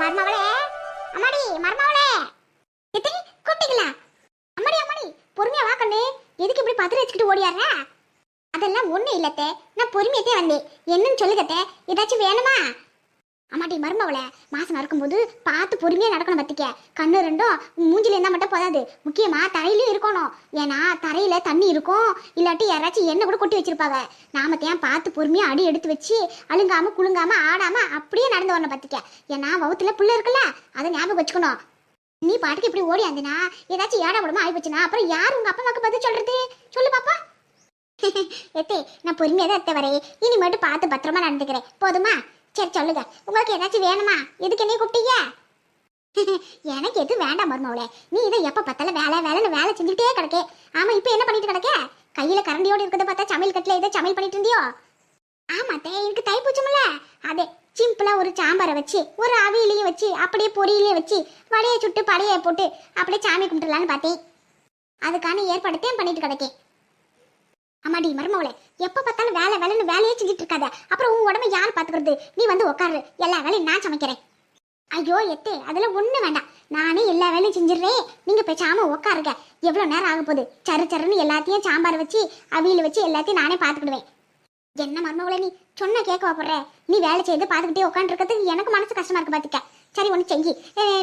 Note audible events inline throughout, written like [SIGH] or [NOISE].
மர்மவளே அம்மாடி மர்மவளே எத்தி கூப்பிட்டீங்களா? அம்மாடி அம்மாடி பொறுமையா வா கண்ணு. எதுக்கு இப்படி பத்திரம் வச்சுக்கிட்டு ஓடியார அதெல்லாம் ஒண்ணு இல்லத்தே நான் பொறுமையத்தே வந்தேன். என்னன்னு சொல்லுகத்தே ஏதாச்சும் வேணுமா? அம்மாட்டி மருமவளே. மாசம் இருக்கும்போது பார்த்து பொறுமையா நடக்கணும் பத்திக்க கண்ணு ரெண்டும் மூஞ்சில இருந்தா மட்டும் போதாது. முக்கியமா தரையிலயும் இருக்கணும். ஏன்னா தரையில தண்ணி இருக்கும். இல்லாட்டி யாராச்சும் எண்ணெய் கூட கொட்டி வச்சிருப்பாங்க. நாம தான் பார்த்து பொறுமையா அடி எடுத்து வச்சு அழுங்காம குழுங்காம ஆடாம அப்படியே நடந்து வரணும் பத்திக்க ஏன்னா வவுத்துல புள்ள இருக்குல்ல அதை ஞாபகம் வச்சுக்கணும். நீ பாட்டுக்கு இப்படி ஓடி ஆந்தினா ஏதாச்சும் ஏடா விடமா ஆகி போச்சுன்னா அப்புறம் யார் உங்க அப்பா அம்மாக்கு பதில் சொல்றது? சொல்லு பாப்பா. [LAUGHS] எத்தே நான் பொறுமையா தான் எத்த வரேன். இனிமேட்டு பார்த்து பத்திரமா நடந்துக்கிறேன். போதுமா? சரி சொல்லுங்க. உங்களுக்கு ஏதாச்சும் வேணுமா? எதுக்கு நீ கூப்பிட்டீங்க? [LAUGHS] எனக்கு எதுவும் வேண்டாம் மருமவளே நீ இதை எப்ப பார்த்தாலும் வேலை வேலைன்னு வேலை செஞ்சுட்டே கிடக்கே. ஆமா இப்போ என்ன பண்ணிட்டு கிடக்க? கையில கரண்டியோடு இருக்கிறத பார்த்தா சமையல் கட்டில ஏதோ சமையல் பண்ணிட்டு இருந்தியோ? ஆமா தே எனக்கு தைப்பூச்சமில்ல அதே சிம்பிளா ஒரு சாம்பாரை வச்சு ஒரு அவியிலையும் வச்சு அப்படியே பொரியலையும் வச்சு வடையை சுட்டு படையை போட்டு அப்படியே சாமி கும்பிட்டுலான்னு பார்த்தேன். அதுக்கான ஏற்பாடுத்தையும் பண்ணிட்டு கிடக்கேன் அம்மாடி மருமவளே. எப்ப பார்த்தாலும் வேலை வேலைன்னு வேலையே செஞ்சுட்டு இருக்காத. அப்புறம் உன் உடம்ப யார் பாத்துக்கிறது நீ வந்து உட்காரு எல்லா வேலையும் நான் சமைக்கிறேன். ஐயோ எத்தே அதெல்லாம் ஒண்ணு வேண்டாம். நானே எல்லா வேலையும் செஞ்சிடுறேன். நீங்க பேசாம உட்காருங்க எவ்வளவு நேரம் ஆக போகுது? சரு சருன்னு எல்லாத்தையும் சாம்பார் வச்சு அவியல் வச்சு எல்லாத்தையும் நானே பாத்துக்கிடுவேன் என்ன மருமவளை நீ? சொன்ன கேட்க போற? நீ வேலை செய்து பாத்துக்கிட்டே உட்காந்துருக்கிறதுக்கு எனக்கு மனசு கஷ்டமா இருக்கு பாத்துக்க. சரி ஒன்று செஞ்சு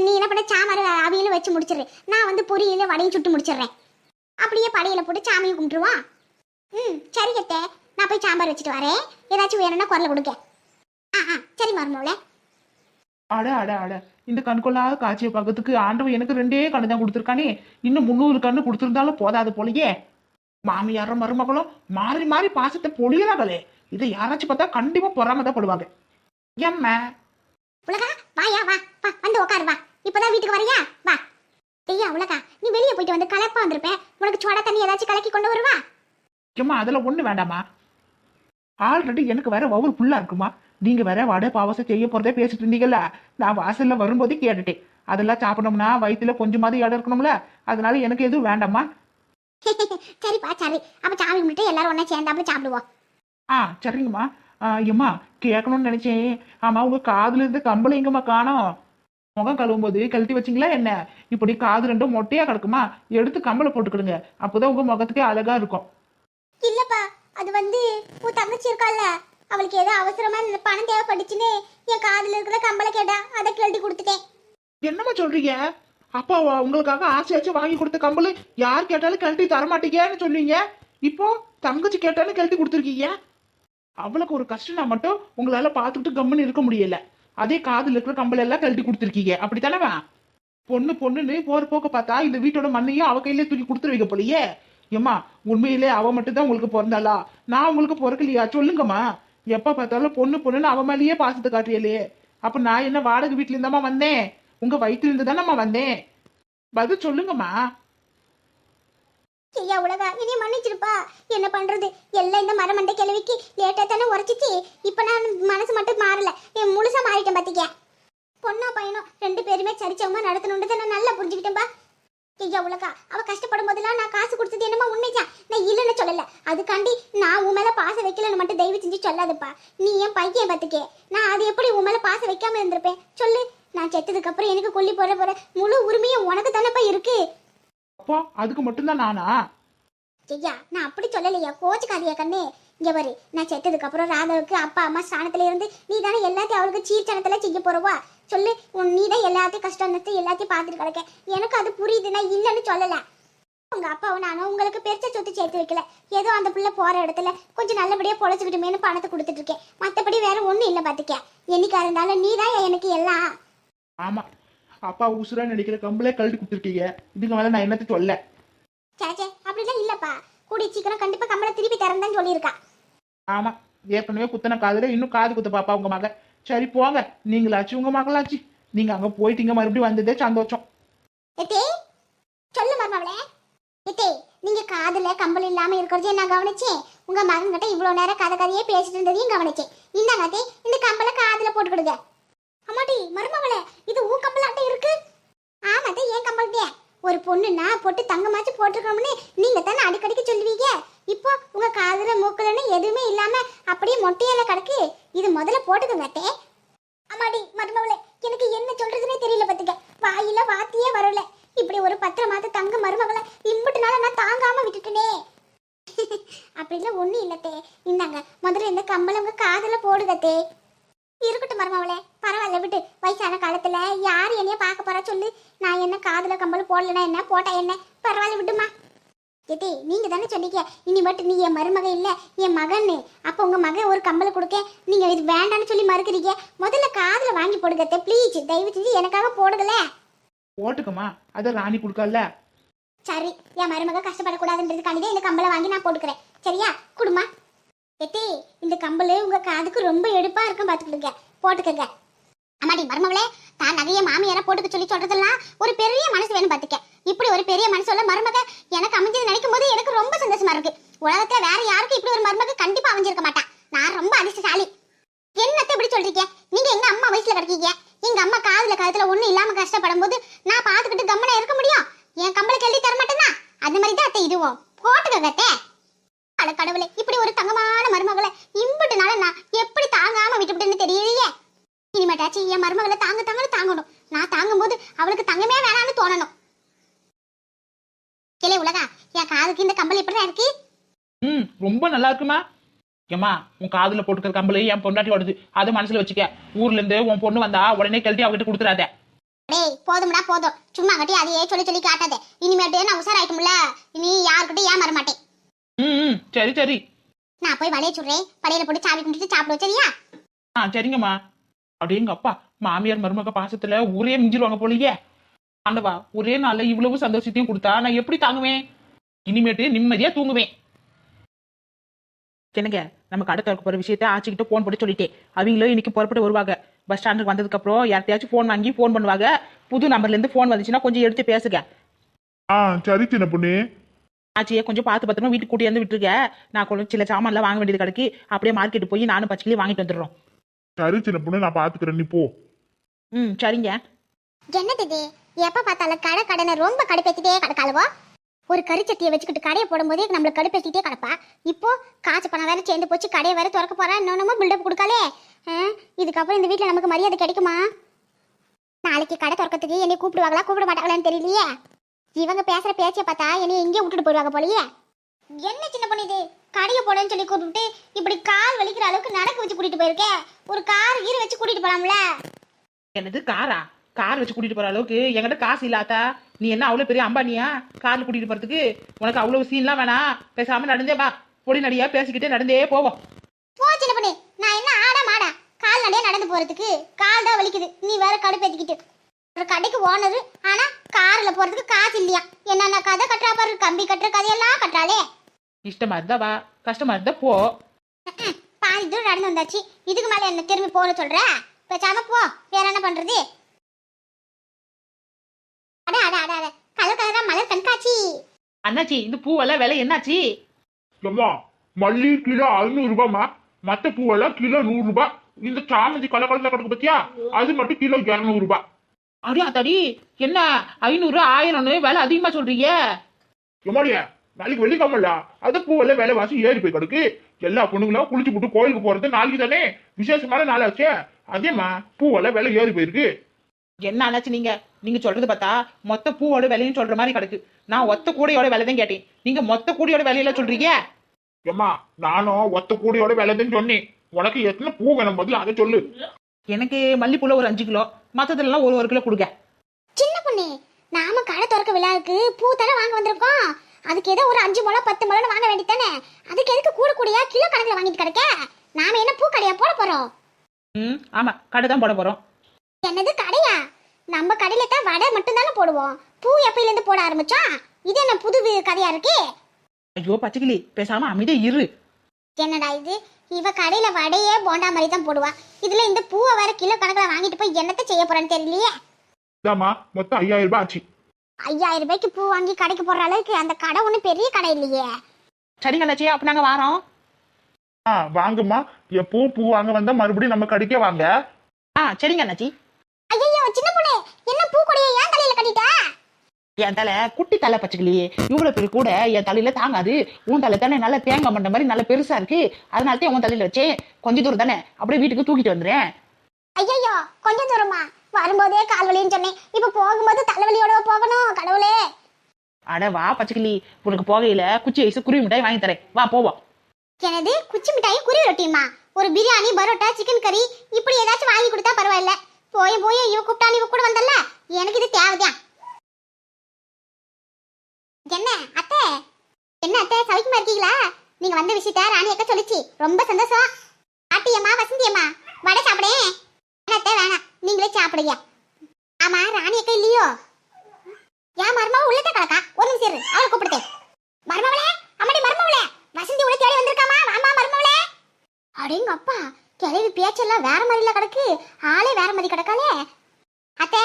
நீ என்ன பண்ண? சாம்பார் அவியலும் வச்சு முடிச்சிடுறேன் நான் வந்து பொரியல வடையும் சுட்டு முடிச்சிடுறேன். அப்படியே படையில போட்டு சாமியை கும்பிட்டுருவான் ம் சரி அத்தை. நான் போய் சாம்பார் வச்சுட்டு வரேன். ஏதாச்சும் வேணும்னா குரல கொடுக்க ஆ ஆ சரி மருமவளே அட அட அட. இந்த கண்கொள்ளாத காட்சியை பார்க்கறதுக்கு ஆண்டவன் எனக்கு ரெண்டே கண்ணு தான் கொடுத்துருக்கானே. இன்னும் முந்நூறு கண்ணு கொடுத்துருந்தாலும் போதாது போலயே. மாமியாரும் மருமகளும் மாறி மாறி பாசத்தை பொழியறாங்களே. இதை யாராச்சும் பார்த்தா கண்டிப்பா பொறாம தான் படுவாங்க. ஏம்மா? உலகா வாயா வா வா வந்து உட்காரு வா. இப்பதான் வீட்டுக்கு வரியா? வா. ஐயா உலகா நீ வெளியே போயிட்டு வந்து கலப்பா வந்திருப்பேன் உனக்கு சோடா தண்ணி ஏதாச்சும் கலக்கி கொண்டு வருவா? ஏம்மா அதெல்லாம் ஒண்ணு வேண்டாமா? ஆல்ரெடி எனக்கு வேற ஒவ்வொரு ஃபுல்லா இருக்குமா? நீங்க வேற வடை பாவசம் செய்ய போறதே பேசிட்டு இருந்தீங்கல்ல? நான் வாசல்ல வரும்போதே கேட்டுட்டேன். அதெல்லாம் சாப்பிடணும்னா வயித்துல கொஞ்சமாவது இடம் இருக்கணும்ல? அதனால எனக்கு எதுவும் வேண்டாமா? [LAUGHS] சரிப்பா சரி. அப்ப சாமி கும்பிட்டு எல்லாரும் ஒண்ணா சேர்ந்தாப்புல சாப்பிடுவோம். ஆ சரிங்கம்மா. ஆ, ஏம்மா கேட்கணும்னு நினைச்சேன். ஆமா உங்க காதுல இருந்து கம்பளை எங்கம்மா காணோம்? முகம் கழுவும் போது கழட்டி வச்சிங்களா என்ன? இப்படி காது ரெண்டும் மொட்டையா கிடக்குமா? எடுத்து கம்பளை போட்டுக்கிடுங்க. அப்போதான் உங்க முகத்துக்கே அழகா இருக்கும். இல்லப்பா அது வந்து உன் தங்கச்சி இருக்கால அவளுக்கு ஏதோ அவசரமா இந்த பணம் தேவைப்பட்டுச்சுன்னு என் காதுல இருக்கிற கம்பளை கேட்டா அதை கழட்டி கொடுத்துட்டேன். என்னம்மா சொல்றீங்க? அப்பா உங்களுக்காக உங்களுக்காக ஆசையாச்சும் வாங்கி கொடுத்த கம்பளு யார் கேட்டாலும் கழட்டி தர மாட்டீங்கன்னு சொல்லுவீங்க இப்போ தங்கச்சி கேட்டாலும் கழட்டி கொடுத்துருக்கீங்க? அவளுக்கு ஒரு கஷ்டம்னா மட்டும் உங்களால பார்த்துக்கிட்டு கம்முன்னு இருக்க முடியல. அதே காதுல இருக்கிற கம்பளை எல்லாம் கழட்டி கொடுத்துருக்கீங்க. அப்படித்தானவா பொண்ணு பொண்ணுன்னு போற போக்க பார்த்தா இந்த வீட்டோட மண்ணையும் அவ கையிலே தூக்கி கொடுத்துருவீங்க போலயே. ஏம்மா உண்மையிலே அவ மட்டும் தான் உங்களுக்கு பிறந்தாளா? நான் உங்களுக்கு பிறக்கலையா? சொல்லுங்கம்மா. எப்ப பார்த்தாலும் பொண்ணு பொண்ணுன்னு அவ மேலேயே பாசத்தை காட்டுறியலே அப்ப நான் என்ன வாடகை வீட்டுல இருந்தாமா வந்தேன்? உங்க வயிற்றுல இருந்து தானம்மா வந்தேன்? பதில் சொல்லுங்கம்மா. ஐயா உலகா இனி மன்னிச்சிருப்பா. என்ன பண்றது? எல்லாம் இந்த மரமண்டை கிழவிக்கு லேட்டா தானே உரைச்சிச்சு. இப்ப நான் மனசு மட்டும் மாறல என் முழுசா மாறிட்டேன் பாத்திக்க பொண்ணா பையனும் ரெண்டு பேருமே சரிச்சவங்க நடத்தணுன்றதை நான் நல்லா புரிஞ்சுக்கிட்டேன்பா ஐயா உலகா அவ கஷ்டப்படும் போதெல்லாம் நான் காசு கொடுத்தது என்னமா உண்மைதான் நான் இல்லைன்னு சொல்லல அதுக்காண்டி நான் உன் மேல பாசம் வைக்கலன்னு மட்டும் தயவு செஞ்சு சொல்லாதப்பா நீ என் பையன் பாத்துக்கே நான் அது எப்படி உன் மேல பாசம் வைக்காம இருந்திருப்பேன் சொல்லு நான் செத்ததுக்கு அப்புறம் எனக்கு கொல்லி போட போற முழு உரிமையும் உனக்கு தானப்பா இருக்கு அப்போ அதுக்கு மட்டும்தான் நானா? ஐயா நான் அப்படி சொல்லலையா. கோச்சுக்காதியா கண்ணு. இங்க பாரு நான் செத்ததுக்கு அப்புறம் ராதாவுக்கு அப்பா அம்மா ஸ்தானத்துல இருந்து நீ தானே எல்லாத்தையும் அவளுக்கு சீர்ச்சனத்துல செய்ய போறவா? சொல்லு உன் நீ தான் எல்லாத்தையும் கஷ்டத்தை எல்லாத்தையும் பார்த்துட்டு கிடக்க எனக்கு அது புரியுது நான் இல்லைன்னு சொல்லல. உங்க அப்பாவும் நானும் உங்களுக்கு பெருச சொத்து சேர்த்து வைக்கல. ஏதோ அந்த பிள்ளை போற இடத்துல கொஞ்சம் நல்லபடியா பொழைச்சுக்கிட்டுமேனு பணத்தை கொடுத்துட்டு இருக்கேன். மத்தபடி வேற ஒண்ணும் இல்ல பாத்துக்க. என்னைக்கா இருந்தாலும் நீ தான் எனக்கு எல்லாம். ஆமா. அப்பா உசுரா நினைக்கிற கம்பளே கழட்டி கொடுத்துருக்கீங்க இதுக்கு மேல நான் என்னத்த சொல்ல? சேச்சே அப்படிலாம் இல்லப்பா. கூடிய சீக்கிரம் கண்டிப்பா கம்பளை திருப்பி தரேன்னு சொல்லியிருக்கா. ஆமா ஏற்கனவே குத்தன காதுல இன்னும் காது குத்த பாப்பா உங்க மக சரி போங்க. நீங்களாச்சு உங்க மகளாச்சு. நீங்க அங்க போயிட்டீங்க மறுபடியும் வந்ததே சந்தோஷம். எத்தே சொல்லு மருமவளே எத்தே நீங்க காதுல கம்பல் இல்லாம இருக்கிறதையும் நான் கவனிச்சேன் உங்க மகன் கிட்ட இவ்வளவு நேரம் கதை கதையே பேசிட்டு இருந்ததையும் கவனிச்சேன் இந்தாங்க இந்த கம்பலை காதுல போட்டுக்கிடுங்க. அம்மாடி மருமவளே இது ஊ கம்பலாட்டம் இருக்கு? ஆமா ஏன் கம்பல் தே ஒரு பொண்ணுன்னா பொட்டு தங்கமாச்சு போட்டிருக்கோம்னு நீங்க தானே அடிக்கடிக்கு சொல்லுவீங்க? இப்போ உங்க காதுல மூக்கலன்னு எதுவுமே இல்லாம அப்படியே மொட்டையில கிடக்கு. இது முதல்ல போட்டுக்கோங்க அத்தே. அம்மாடி மருமவளே எனக்கு என்ன சொல்ல இப்படி ஒரு பத்திர மாத தங்க மருமகளை இம்புட்டு நாள நான் தாங்காம விட்டுட்டேனே. [LAUGHS] அப்படிலாம் ஒன்றும் இல்லத்தே இந்தாங்க முதல்ல இந்த கம்பளை உங்க காதுல போடுதத்தே இருக்கட்டும் மருமவளே. பரவாயில்ல விட்டு வயசான காலத்துல யார் என்னைய பார்க்க போறா சொல்லு. நான் என்ன காதுல கம்பல் போடலனா என்ன? போட்டா என்ன? பரவாயில்ல விடுமா ஏதே நீங்க தானே சொன்னீங்க. இனி மட்டும் நீ என் மருமக இல்ல என் மகன்னு. அப்ப உங்க மகன் ஒரு கம்பல் கொடுக்க நீங்க இது வேண்டாம்னு சொல்லி மறுக்கிறீங்க. முதல்ல காதுல வாங்கி போடுங்கத்தே ப்ளீஸ் தயவு செஞ்சு எனக்காக போடுங்களே. போட்டுக்கம்மா. அதை ராணி கொடுக்கல சரி என் மருமக கஷ்டப்படக்கூடாதுன்றதுக்காண்டி இந்த கம்பளை வாங்கி நான் போட்டுக்கிறேன். சரியா? குடுமா எட்டி இந்த கம்பல் உங்க காதுக்கு ரொம்ப எடுப்பா இருக்கும் பாத்துக்கிடுங்க. போட்டுக்கங்க. அம்மாடி மருமவளே தான் நகைய மாமியார போட்டுக்க சொல்லி சொல்றதெல்லாம் ஒரு பெரிய மனசு வேணும் பாத்துக்க. இப்படி ஒரு பெரிய மனசுள்ள மருமக எனக்கு அமைஞ்சது நினைக்கும் போது எனக்கு ரொம்ப சந்தோஷமா இருக்கு. உலகத்துல வேற யாருக்கும் இப்படி ஒரு மருமக கண்டிப்பா அமைஞ்சிருக்க மாட்டா. நான் ரொம்ப அதிர்ஷ்டசாலி. என்னத்தை இப்படி சொல்றீங்க? நீங்க எங்க அம்மா வயசுல கிடைக்கீங்க? எங்க அம்மா காதுல காதுல ஒண்ணு இல்லாம கஷ்டப்படும் போது நான் பாத்துக்கிட்டு கம்மனா இருக்க முடியும்? என் கம்பளை கல்வி தர மாட்டேனா அந்த மாதிரி தான் அத்தை இதுவும் போட்டுக்கங்க அத்தை. அட கடவுளே இப்படி ஒரு தங்கமான மருமகளை இம்புட்டு நாள நான் எப்படி தாங்காம விட்டுவிட்டேன்னு தெரியலையே. இனிமேட்டாச்சும் என் மருமகளை தாங்க தாங்கன்னு தாங்கணும். நான் தாங்கும்போது அவளுக்கு தங்கமே வேணாம்னு தோணணும். கிளை உலகா என் காதுக்கு இந்த கம்பல் இப்படிதான் இருக்கு? ம் ரொம்ப நல்லா இருக்குமா? ஏம்மா உன் காதுல போட்டுக்கிற கம்பளி என் பொண்டாட்டி ஓடுது. அதை மனசுல வச்சுக்க. ஊர்ல இருந்து உன் பொண்ணு வந்தா உடனே கழட்டி அவகிட்ட கொடுத்துறாத. டேய் போதும்டா போதும். சும்மா கட்டி அதையே சொல்லி சொல்லி காட்டாத. இனிமேட்டு நான் உசாராயிட்டும்ல இனி யாருக்கிட்டும் ஏன் மாட்டேன் ம் ம். சரி சரி. நான் போய் வளைய சுடுறேன். வளையல போட்டு சாவி கும்பிட்டு சாப்பிடுவோம் சரியா? ஆ சரிங்கம்மா. அப்படியே எங்க அப்பா மாமியார் மருமக பாசத்துல ஒரே மிஞ்சிருவாங்க போலயே. ஆண்டவா ஒரே நாள்ல இவ்வளவு சந்தோஷத்தையும் கொடுத்தா நான் எப்படி தாங்குவேன்? இனிமேட்டு நிம்மதியா தூங்குவேன். என்னங்க நம்ம கடை திறக்க போற விஷயத்த ஆச்சுக்கிட்ட ஃபோன் போட்டு சொல்லிட்டேன். அவங்களும் இன்னைக்கு புறப்பட்டு வருவாங்க. பஸ் ஸ்டாண்டுக்கு வந்ததுக்கு அப்புறம் யார்கிட்டயாச்சும் ஃபோன் வாங்கி ஃபோன் பண்ணுவாங்க. புது நம்பர்ல இருந்து ஃபோன் வந்துச்சுன்னா கொஞ்சம் எடுத்து பேசுங்க. ஆ சரி சின்ன பொண்ணு. ஆச்சியை கொஞ்சம் பார்த்து பத்திரமா வீட்டுக்கு கூட்டி வந்து விட்டுருக்க. நான் கொஞ்சம் சில சாமான்லாம் வாங்க வேண்டியது கிடக்கு. அப்படியே மார்க்கெட் போய் நானும் பச்சைக்கிளி வாங்கிட்டு வந்துடுறோம். சரி சின்ன பொண்ணு நான் பாத்துக்கிறேன். நீ போ. ம் சரிங்க. என்னது இது எப்ப பார்த்தாலும் கடை கடனை ரொம்ப கடுப்பேத்திட்டே கிடக்காளுவோ? ஒரு கரிச்சட்டியை வச்சுக்கிட்டு கடையை போடும்போதே நம்மள கடுப்பேத்திட்டே கிடப்பா? இப்போ காசு பணம் வேற சேர்ந்து போச்சு கடையை வேற திறக்க போறா இன்னொன்னுமா பில்டப் கொடுக்காளே? இதுக்கப்புறம் இந்த வீட்ல நமக்கு மரியாதை கிடைக்குமா? நாளைக்கு கடை திறக்கிறதுக்கு என்னை கூப்பிடுவாங்களா? கூப்பிட மாட்டாங்களான்னு தெரியலையே. இவங்க பேசுற பேச்சை பார்த்தா என்னை எங்கேயும் விட்டுட்டு போயிடுவாங்க போலயே. என்ன சின்ன பொண்ணு இது? கடையை போடன்னு சொல்லி கூப்பிட்டு இப்படி கால் வலிக்கிற அளவுக்கு நடக்க வச்சு கூட்டிட்டு போயிருக்கே. ஒரு கார் கீர் வச்சு கூட்டிட்டு போலாம்ல? என்னது காரா? கார் வச்சு கூட்டிட்டு போற அளவுக்கு என்கிட்ட காசு இல்லாதா நீ என்ன அவ்வளவு பெரிய அம்பானியா? கார்ல கூட்டிட்டு போறதுக்கு உனக்கு அவ்வளவு சீன்லாம் வேணாம். பேசாம நடந்தே வா. பொடி நடியா பேசிக்கிட்டே நடந்தே போவோம். போ சின்ன பண்ணி. நான் என்ன ஆடா மாடா? கால் நடையா நடந்து போறதுக்கு. கால் தான் வலிக்குது. நீ வேற கடுப்பேத்திக்கிட்டு. ஒரு கடைக்கு ஓனரு ஆனா கார்ல போறதுக்கு காசு இல்லையா? என்னென்ன கதை கட்டுறா பாரு கம்பி கட்டுற கதையெல்லாம் கட்டுறாளே. இஷ்டமா இருந்தா வா கஷ்டமா இருந்தா போ. பாதி தூரம் நடந்து வந்தாச்சு. இதுக்கு மேல என்ன திரும்பி போக சொல்ற? பேசாம போ வேற என்ன பண்றது? அட அட அட அட கலர் கலரா மலர் கண்காட்சி. அண்ணாச்சி இந்த பூவெல்லாம் விலை என்னாச்சு? ஏம்மா மல்லி கிலோ ஐநூறு ரூபாய்மா மத்த பூவெல்லாம் கிலோ நூறு ரூபாய் இந்த சாமந்தி கலர் கலர்ல கிடக்கு பத்தியா? அது மட்டும் கிலோ இருநூறு ரூபாய் அடியா தடி? என்ன ஐநூறு ஆயிரம்னு விலை அதிகமா சொல்றீங்க? எம்மாடியா நாளைக்கு வெள்ளிக்கிழமல்ல அது பூவெல்லாம் விலை வாசி ஏறி போய் கிடக்கு. எல்லா பொண்ணுங்களும் குளிச்சு போட்டு கோயிலுக்கு போறது நாளைக்கு தானே? விசேஷமான நாளாச்சே அதேம்மா பூவெல்லாம் விலை ஏறி போயிருக்கு. என்ன அண்ணாச்சி நீங்க? நீங்க சொல்றது பார்த்தா மொத்த பூவோட விலையும் சொல்ற மாதிரி கிடக்கு. நான் ஒத்த கூடையோட விலை தான் கேட்டேன். நீங்க மொத்த கூடையோட விலையில சொல்றீங்க? ஏம்மா நானும் ஒத்த கூடையோட விலைன்னு சொன்னேன். உனக்கு எத்தனை பூ வேணும் முதல்ல அதை சொல்லு. எனக்கு மல்லிப்பூல ஒரு அஞ்சு கிலோ. மத்ததுலாம் ஒரு ஒரு கிலோ கொடுங்க. சின்ன பொண்ணு நாம கடை திறக்க விழாவுக்கு பூ தானே வாங்க வந்திருக்கோம். அதுக்கு ஏதோ ஒரு அஞ்சு முளம் பத்து முளம் வாங்க வேண்டியதானே அதுக்கு எதுக்கு கூட கூடியா கிலோ கணக்குல வாங்கிட்டு கிடக்க? நாம என்ன பூ கடையா போட போறோம்? ம் ஆமா கடை தான் போட போறோம். என்னது கடையா? நம்ம கடையில தான் வடை மட்டும் தானே போடுவோம். பூ எப்பயில இருந்து போட ஆரம்பிச்சோம்? இது என்ன புது கதையா இருக்கு? ஐயோ பச்சைக்கிளி பேசாம அமைதியா இரு. என்னடா இது? இவ கடையில வடையே போண்டா மாதிரி தான் போடுவா. இதுல இந்த பூவை வேற கிலோ கணக்குல வாங்கிட்டு போய் என்னத்த செய்ய போறேன்னு தெரியலையே. இதாம்மா மொத்தம் ஐயாயிரம் ரூபாய் ஆச்சு. ஐயாயிரம் ரூபாய்க்கு பூ வாங்கி கடைக்கு போடுற அளவுக்கு அந்த கடை ஒன்றும் பெரிய கடை இல்லையே. சரிங்க அண்ணாச்சி அப்ப நாங்க வாரோம். ஆ வாங்கம்மா. எப்போ பூ வாங்க வந்தா மறுபடியும் நம்ம கடைக்கே வாங்க. ஆ சரிங்க அண்ணாச்சி ஐயோ சின்ன பொண்ணு என்ன பூ கொடியை ஏன் தலையில கட்டிட்ட என் தலை குட்டி தலை பச்சைக்கிளி. இவ்வளவு பெரிய கூட என் தலையில தாங்காது. உன் தலை தானே நல்ல தேங்காய் மண்ட மாதிரி நல்ல பெருசா இருக்கு. அதனால தான் உன் தலையில வச்சேன். கொஞ்ச தூரம் தானே. அப்படியே வீட்டுக்கு தூக்கிட்டு வந்துடுறேன். ஐயோ கொஞ்சம் தூரமா? வரும்போதே கால் வலின்னு சொன்னேன். இப்ப போகும்போது தலைவலியோட போகணும் கடவுளே? அட வா பச்சைக்கிளி. உனக்கு போகையில குச்சி ஐஸ் குருவி மிட்டாய் வாங்கி தரேன். வா போவோம். எனது குச்சி மிட்டாய் குருவி ரொட்டியுமா? ஒரு பிரியாணி பரோட்டா சிக்கன் கறி இப்படி ஏதாச்சும் வாங்கி கொடுத்தா பரவாயில்ல. போய் போய் இவ கூப்பிட்டா இவ கூட வந்தல்ல? எனக்கு இது தேவைதான். என்ன அத்தை? என்ன அத்தை? சௌக்கியமா இருக்கீங்களா? நீங்க வந்த விஷயத்த ராணி அக்கா சொல்லிச்சு. ரொம்ப சந்தோஷம். ஆட்டியம்மா வசந்தியம்மா வடை சாப்பிடேன் வேணாம் அத்தை வேணாம். நீங்களே சாப்பிடுங்க. ஆமா ராணி அக்கா இல்லையோ? ஏன் மருமாவை உள்ளத கலக்கா ஒரு நிமிஷம் இரு அவளை கூப்பிடுதே. மருமவளே அம்மாடி மருமவளே வசந்தி உள்ள தேடி வந்திருக்காமா? வாமா மருமவளே. அடேங்க அப்பா கிளவி பேச்செல்லாம் வேற மாதிரில கிடக்கு. ஆளே வேற மாதிரி கிடக்காளே. அத்தை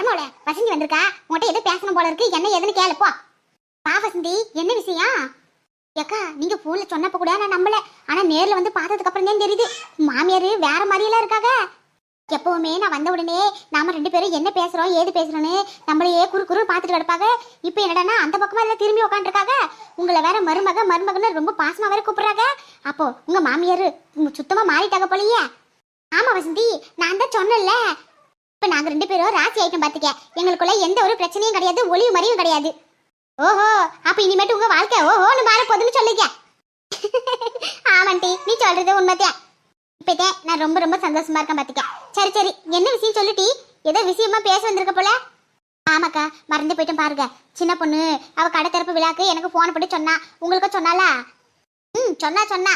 மருமவளே வசந்தி வந்திருக்கா? உன்கிட்ட ஏதோ பேசணும் போல இருக்கு? என்ன ஏதுன்னு கேளு போ. வா வசந்தி என்ன விஷயம்? ஏக்கா நீங்க போன்ல சொன்னப்ப கூட நான் நம்பல. ஆனா நேர்ல வந்து பார்த்ததுக்கு அப்புறம் தான் தெரியுது. மாமியார் வேற மாதிரியெல்லாம் இருக்காங்க எப்பவுமே நான் வந்த உடனே நாம ரெண்டு பேரும் என்ன பேசுறோம் ஏது பேசுறோன்னு நம்மளையே குறு குறு பார்த்துட்டு கிடப்பாங்க இப்போ என்னடானா அந்த பக்கமா எல்லாம் திரும்பி உட்காந்துருக்காங்க உங்களை வேற மருமக மருமகன்னு ரொம்ப பாசமா வேற கூப்பிடுறாங்க அப்போ உங்க மாமியார் சுத்தமா மாறிட்டாங்க போலயே. ஆமா வசந்தி நான் தான் சொன்னேன்ல. இப்ப நாங்க ரெண்டு பேரும் ராசி ஐட்டம் பாத்துக்க. எங்களுக்குள்ள எந்த ஒரு பிரச்சனையும் கிடையாது ஒளிவு மறியும் கிடையாது. ஓஹோ அப்ப இனிமேட்டு உங்க வாழ்க்கை ஓஹோன்னு மாற போதுன்னு சொல்லிக்க [LAUGHS] ஆமாண்டி நீ சொல்றது உண்மைதான். இப்பதான் நான் ரொம்ப ரொம்ப சந்தோஷமா இருக்கேன் பாத்துக்க. சரி சரி என்ன விஷயம் சொல்லுட்டி? ஏதோ விஷயமா பேச வந்திருக்க போல? ஆமாக்கா மறந்து போயிட்டேன் பாருங்க. சின்ன பொண்ணு அவ கடை திறப்பு விழாக்கு எனக்கு ஃபோன் பண்ணி சொன்னா. உங்களுக்கு சொன்னாலா ம் சொன்னா சொன்னா.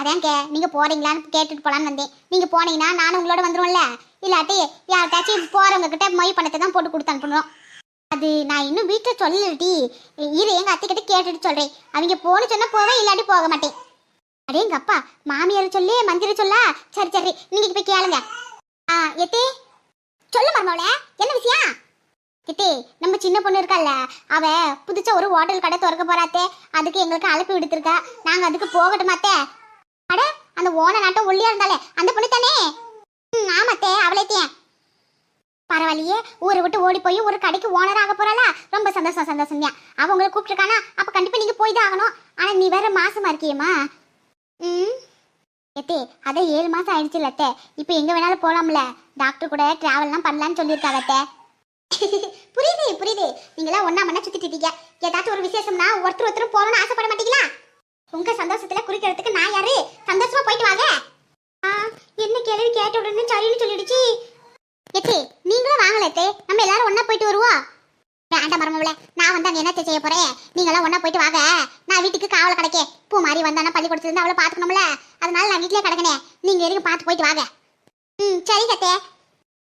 அதாங்க நீங்கள் போறீங்களான்னு கேட்டுட்டு போகலான்னு வந்தேன். நீங்கள் போனீங்கன்னா நானும் உங்களோட வந்துருவோம்ல. இல்லாட்டி யார்கிட்டாச்சும் போகிறவங்க கிட்ட மொய் பணத்தை தான் போட்டு கொடுத்து அனுப்பணும். அது நான் இன்னும் வீட்டில் சொல்லலடி. இரு எங்கள் அத்தை கிட்ட கேட்டுட்டு சொல்கிறேன் அவங்க போன்னு சொன்னால் போவேன் இல்லாட்டி போக மாட்டேன். அடே எங்கள் அப்பா மாமியார் சொல்லி மந்திரி சொல்லா. சரி சரி நீங்கள் போய் கேளுங்க. ஆ எத்தே சொல்லு மருமவளே என்ன விஷயம்? கிட்டே நம்ம சின்ன பொண்ணு இருக்கால்ல அவ புதுச்ச ஒரு ஹோட்டல் கடை திறக்க போறாத்தே அதுக்கு எங்களுக்கு அழைப்பு விடுத்திருக்கா. நாங்க அதுக்கு போகட்டுமாத்தே அட அந்த ஓன நாட்டம் ஒல்லியா இருந்தாலே அந்த பொண்ணு தானே? ம் ஆமாத்தே அவளேத்தேன் பரவாயில்லையே ஊரை விட்டு ஓடி போய் ஒரு கடைக்கு ஓனர் ஆக போறாளா? ரொம்ப சந்தோஷம் சந்தோஷம் தான் அவ உங்களை கூப்பிட்டுருக்கானா? அப்ப கண்டிப்பா நீங்க போய் தான் ஆகணும். ஆனா நீ வேற மாசமா இருக்கியம்மா. ம். எத்தே அதே ஏழு மாசம் ஆயிடுச்சு இல்லத்தே இப்போ எங்க வேணாலும் போலாம்ல. டாக்டர் கூட டிராவல்லாம் பண்ணலான்னு சொல்லியிருக்காங்க [LAUGHS] புரியுது புரியுது. நீங்களாம் ஒன்னா மண்ணா சுத்திட்டு இருக்கீங்க? ஏதாச்சும் ஒரு விசேஷம்னா ஒருத்தர் ஒருத்தர் போகணும்னு ஆசைப்பட மாட்டீங்களா? உங்க சந்தோஷத்துல குறிக்கிறதுக்கு நான் யாரு? சந்தோஷமா போயிட்டு வாங்க. என்ன கேள்வி கேட்ட உடனே சரின்னு சொல்லிடுச்சு. எச்சே நீங்களும் வாங்கலத்தே நம்ம எல்லாரும் ஒண்ணா போயிட்டு வருவோம் வேண்டாம் மரமவளே நான் வந்து அங்க என்னத்தை செய்ய போறேன்? நீங்களாம் ஒண்ணா போயிட்டு வாங்க. நான் வீட்டுக்கு காவல கிடைக்கே. பூ மாதிரி வந்தானா பள்ளிக்கூடத்துல கொடுத்துருந்து அவளை பாத்துக்கணும்ல அதனால நான் வீட்லயே கிடக்கனே. நீங்க எதுக்கு பார்த்து போயிட்டு வாங்க? ம் சரி கத்தே.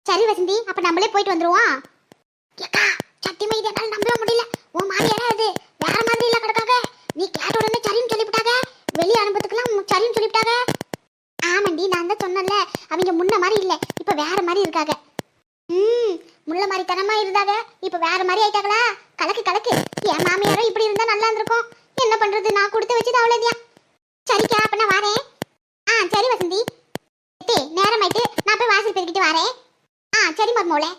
சரி வசந்தி அப்ப நம்மளே போயிட்டு வந்துருவோம் ஏக்கா சத்தியமா இது என்னால நம்பவே முடியல. உன் மாமியாரா அது வேற மாதிரி இல்ல கிடக்காங்க நீ கேட்ட உடனே வெளியே அனுபவத்துக்குலாம் சரின்னு சொல்லிவிட்டாங்க ஆமாண்டி நான் தான் சொன்னேன்ல அவங்க முன்ன மாதிரி இல்லை இப்போ வேற மாதிரி இருக்காங்க. ம் முள்ள மாதிரி தனமா இருந்தாங்க இப்போ வேற மாதிரி ஆயிட்டாங்களா? கலக்கு கலக்கு. என் மாமியாரும் இப்படி இருந்தா நல்லா இருந்திருக்கும். என்ன பண்றது நான் கொடுத்து வச்சது அவ்வளவுதான். சரிக்கா அப்ப நான் வரேன். ஆ சரி வசந்தி. நேரம் ஆயிட்டு நான் போய் வாசல் பெருக்கிட்டு வரேன். ஆ சரி மருமோளே.